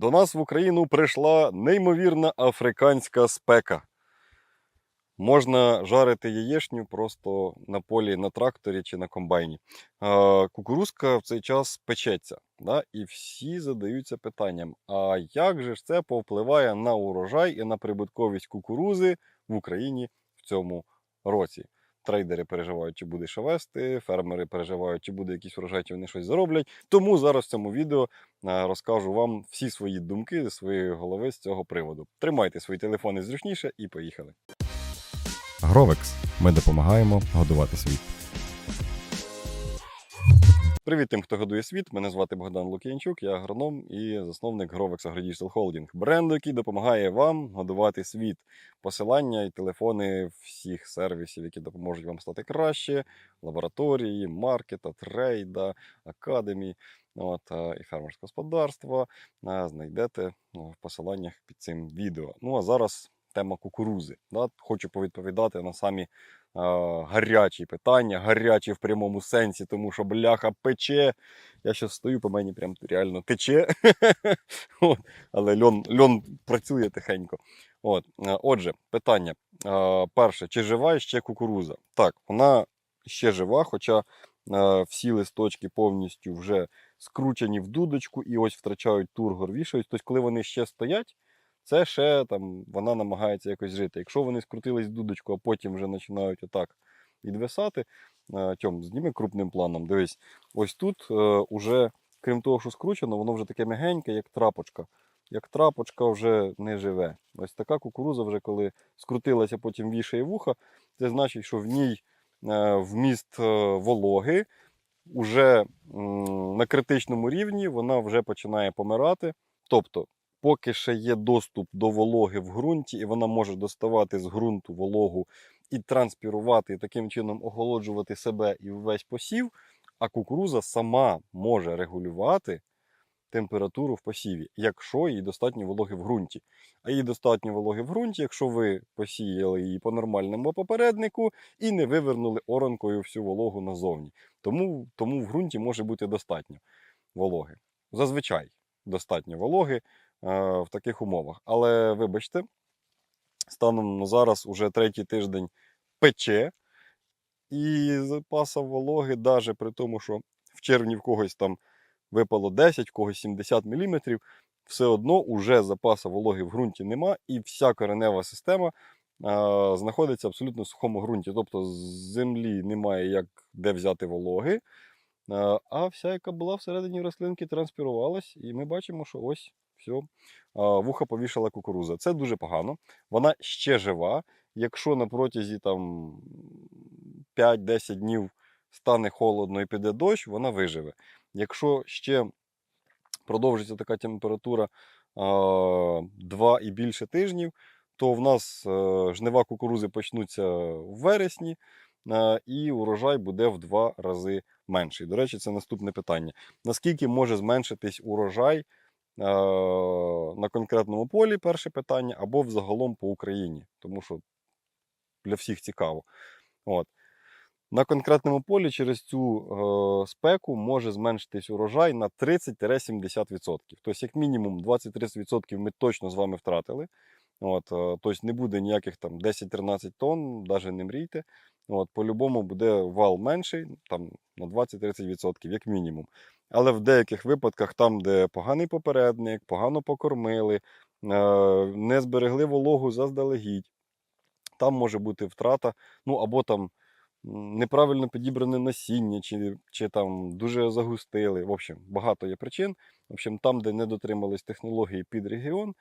До нас в Україну прийшла неймовірна африканська спека. Можна жарити яєчню просто на полі, на тракторі чи на комбайні. Кукурузка в цей час печеться. Да? І всі задаються питанням: а як же ж це повпливає на урожай і на прибутковість кукурузи в Україні в цьому році? Трейдери переживають, чи буде що вести, фермери переживають, чи буде якийсь врожай, чи вони щось зароблять. Тому зараз в цьому відео е, розкажу вам всі свої думки зі своєї голови з цього приводу. Тримайте свої телефони зручніше і поїхали. Гровекс. Ми допомагаємо годувати світ. Привіт тим, хто годує світ. Мене звати Богдан Лук'янчук, я агроном і засновник Grovex AgroDigital Holding, бренду, який допомагає вам годувати світ. Посилання і телефони всіх сервісів, які допоможуть вам стати краще, лабораторії, маркета, трейда, академії, от, е, і фермерське господарство. е, Знайдете ну, в посиланнях під цим відео. Ну а зараз тема кукурузи. Да? Хочу повідповідати на самі гарячі питання, гарячі в прямому сенсі, тому що бляха пече. Я зараз стою, по мені прям реально тече. Але льон, працює тихенько. От. е, Отже, питання. Е, Перше, чи жива ще кукуруза? Так, вона ще жива, хоча е, всі листочки повністю вже скручені в дудочку і ось втрачають тургор, вішають. Тобто, коли вони ще стоять, це ще там вона намагається якось жити. Якщо вони скрутились в дудочку, а потім вже починають отак відвисати, е, Тьом, зніми крупним планом. Дивись, ось тут е, уже, крім того, що скручено, воно вже таке мягеньке, як трапочка. Як трапочка вже не живе. Ось така кукуруза, вже коли скрутилася, потім вішає вуха, це значить, що в ній е, вміст вологи уже на критичному рівні вона вже починає помирати. Тобто, поки ще є доступ до вологи в ґрунті, і вона може доставати з ґрунту вологу і транспірувати, і таким чином охолоджувати себе і весь посів, а кукуруза сама може регулювати температуру в посіві, якщо їй достатньо вологи в ґрунті. А їй достатньо вологи в ґрунті, якщо ви посіяли її по нормальному попереднику і не вивернули оранкою всю вологу назовні. Тому, тому в ґрунті може бути достатньо вологи. Зазвичай достатньо вологи в таких умовах. Але вибачте, станом на зараз уже третій тиждень пече, і запаса вологи, навіть при тому, що в червні в когось там випало 10, в когось 70 мм, все одно уже запасу вологи в ґрунті нема, і вся коренева система е, знаходиться абсолютно в сухому ґрунті. Тобто з землі немає як де взяти вологи, е, а вся, яка була всередині рослинки, транспірувалась, і ми бачимо, що ось все, вуха повішала кукуруза. Це дуже погано. Вона ще жива. Якщо на протязі там 5-10 днів стане холодно і піде дощ, вона виживе. Якщо ще продовжиться така температура 2 і більше тижнів, то в нас е, жнива кукурузи почнуться в вересні, е, і урожай буде в два рази менший. До речі, це наступне питання. Наскільки може зменшитись урожай на конкретному полі? Перше питання, або взагалом по Україні, тому що для всіх цікаво. От. На конкретному полі через цю е, спеку може зменшитись урожай на 30-70%. Тобто, як мінімум 20-30% ми точно з вами втратили. От, е, тобто не буде ніяких там 10-13 тонн, навіть не мрійте. От, по-любому буде вал менший, там на 20-30%, як мінімум. Але в деяких випадках, там, де поганий попередник, погано покормили, е, не зберегли вологу заздалегідь, там може бути втрата, ну або там неправильно підібране насіння, чи, чи там дуже загустили. В общем, багато є причин. В общем, там, де не дотримались технології під регіон,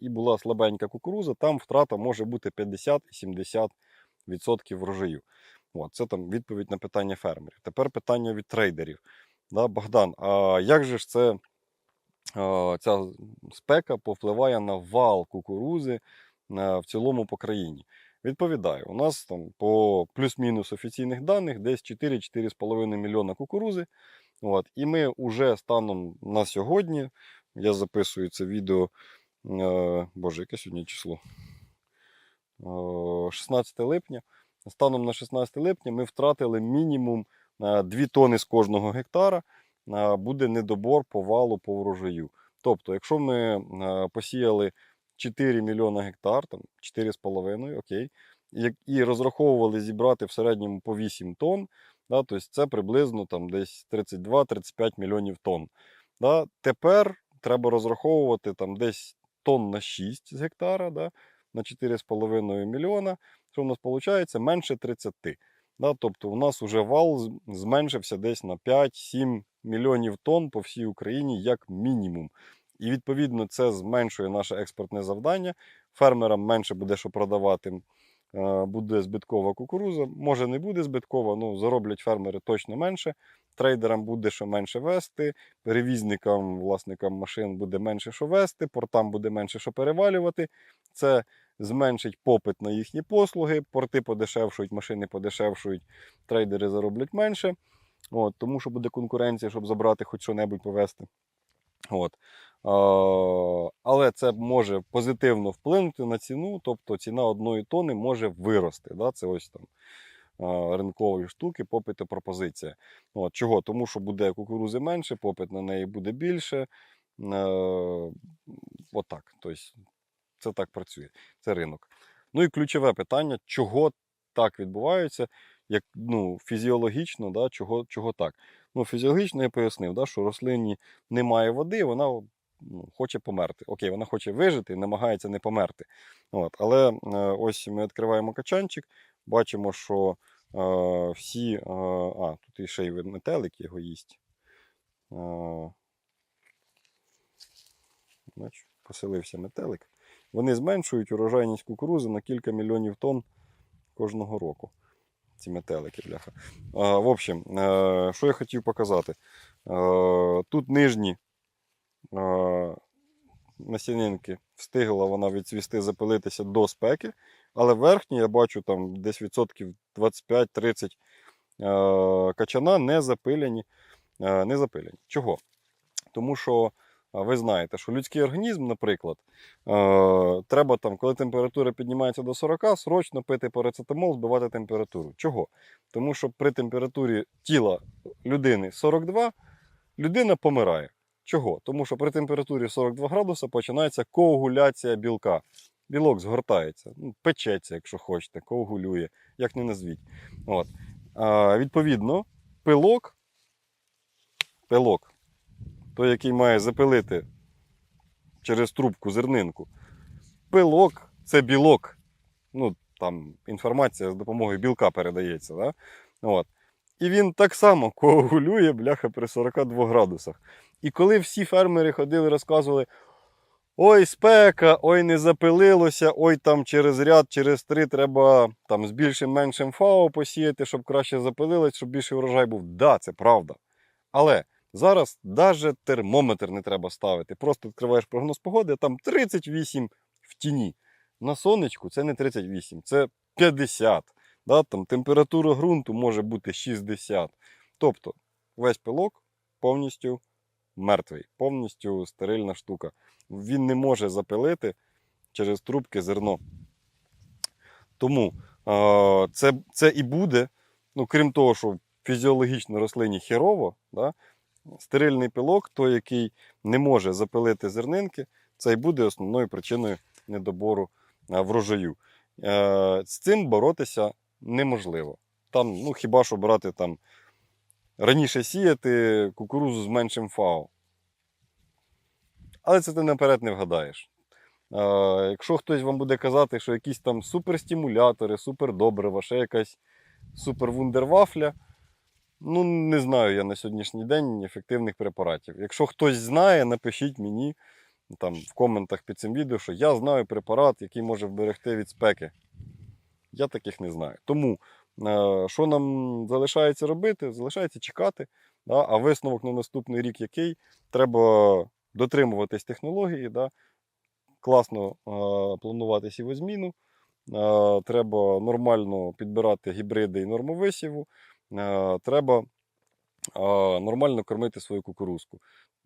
і була слабенька кукуруза, там втрата може бути 50-70% врожаю. От, це там відповідь на питання фермерів. Тепер питання від трейдерів. Да, Богдан, а як же ж це е, ця спека повпливає на вал кукурузи е, в цілому по країні? Відповідаю, у нас там по плюс-мінус офіційних даних десь 4-4,5 мільйона кукурузи. От, і ми вже станом на сьогодні, я записую це відео, е, боже, яке сьогодні число? Е, 16 липня. Станом на 16 липня ми втратили мінімум е, 2 тони з кожного гектара. Е, Буде недобор по валу по врожаю. Тобто, якщо ми е, посіяли 4 мільйони гектар, там 4,5, окей, і розраховували зібрати в середньому по 8 тонн, да, тобто це приблизно там десь 32-35 мільйонів тонн. Да. Тепер треба розраховувати там десь тонн на 6 з гектара, да, на 4,5 мільйона. Що в нас виходить? Менше 30. Да, тобто у нас вже вал зменшився десь на 5-7 мільйонів тонн по всій Україні як мінімум. І відповідно це зменшує наше експортне завдання. Фермерам менше буде що продавати. Е, Буде збиткова кукуруза. Може не буде збиткова, ну зароблять фермери точно менше. Трейдерам буде що менше вести, перевізникам, власникам машин буде менше що вести, портам буде менше що перевалювати. Це зменшить попит на їхні послуги, порти подешевшують, машини подешевшують, трейдери зароблять менше. От, тому що буде конкуренція, щоб забрати хоч що-небудь повезти. От. А, але це може позитивно вплинути на ціну, тобто ціна одної тони може вирости. Да? Це ось там а, ринкові штуки, попит і пропозиція. От, чого? Тому що буде кукурузи менше, попит на неї буде більше. Е, отак. Тобто, це так працює. Це ринок. Ну і ключове питання, чого так відбувається, як ну, фізіологічно, да, чого, чого так. Ну, фізіологічно я пояснив, да, що рослині немає води, вона ну, хоче померти. Окей, вона хоче вижити, намагається не померти. От, але е, ось ми відкриваємо качанчик, бачимо, що е, всі. Е, а, тут і ще й метелик його їсть. Е, поселився метелик. Вони зменшують урожайність кукурузи на кілька мільйонів тонн кожного року. Ці метелики, бляха. А, в общем, е, що я хотів показати. Е, тут нижні е, насінинки встигла вона відцвісти, запилитися до спеки, але верхні, я бачу, там десь відсотків 25-30 е, качана не запилені. Е, не запилені. Чого? Тому що ви знаєте, що людський організм, наприклад, е, треба там, коли температура піднімається до 40, срочно пити парацетамол, збивати температуру. Чого? Тому що при температурі тіла людини 42 людина помирає. Чого? Тому що при температурі 42 градуса починається коагуляція білка. Білок згортається, ну, печеться, якщо хочете, коагулює, як не назвіть. От. А, відповідно, пилок, пилок, той, який має запилити через трубку зернинку, пилок це білок. Ну, там інформація з допомогою білка передається. Да? От. І він так само коагулює, бляха, при 42 градусах. І коли всі фермери ходили, розказували: ой, спека, ой, не запилилося, ой, там через ряд, через три треба там, з більшим меншим фао посіяти, щоб краще запилилось, щоб більший урожай був. Да, це правда. Але зараз навіть термометр не треба ставити. Просто відкриваєш прогноз погоди, там 38 в тіні. На сонечку це не 38, це 50. Да? Там температура ґрунту може бути 60. Тобто весь пилок повністю мертвий, повністю стерильна штука. Він не може запилити через трубки зерно. Тому е, це, це і буде, ну, крім того, що фізіологічно рослині херово, да? стерильний пилок, той, який не може запилити зернинки, це і буде основною причиною недобору врожаю. Е, з цим боротися неможливо. Там, ну, хіба що брати там раніше сіяти кукурузу з меншим фау. Але це ти наперед не вгадаєш. Е, якщо хтось вам буде казати, що якісь там суперстимулятори, супердобрива, ще якась супервундервафля, ну не знаю я на сьогоднішній день ефективних препаратів. Якщо хтось знає, напишіть мені там, в коментах під цим відео, що я знаю препарат, який може вберегти від спеки. Я таких не знаю. Тому е, що нам залишається робити? Залишається чекати. Да? А висновок на наступний рік який? Треба дотримуватись технології, да? класно е, планувати сівозміну. Е, треба нормально підбирати гібриди і норму висіву. Е, треба е, нормально кормити свою кукурузку.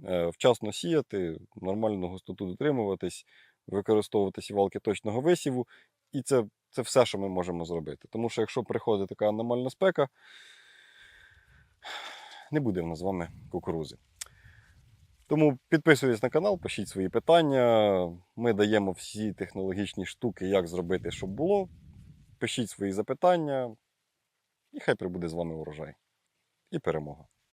Е, вчасно сіяти, нормальну густоту дотримуватись, використовувати сівалки точного висіву. І це, це все, що ми можемо зробити. Тому що якщо приходить така аномальна спека, не буде в нас з вами кукурузи. Тому підписуйтесь на канал, пишіть свої питання. Ми даємо всі технологічні штуки, як зробити, щоб було. Пишіть свої запитання, і хай прибуде з вами урожай. І перемога.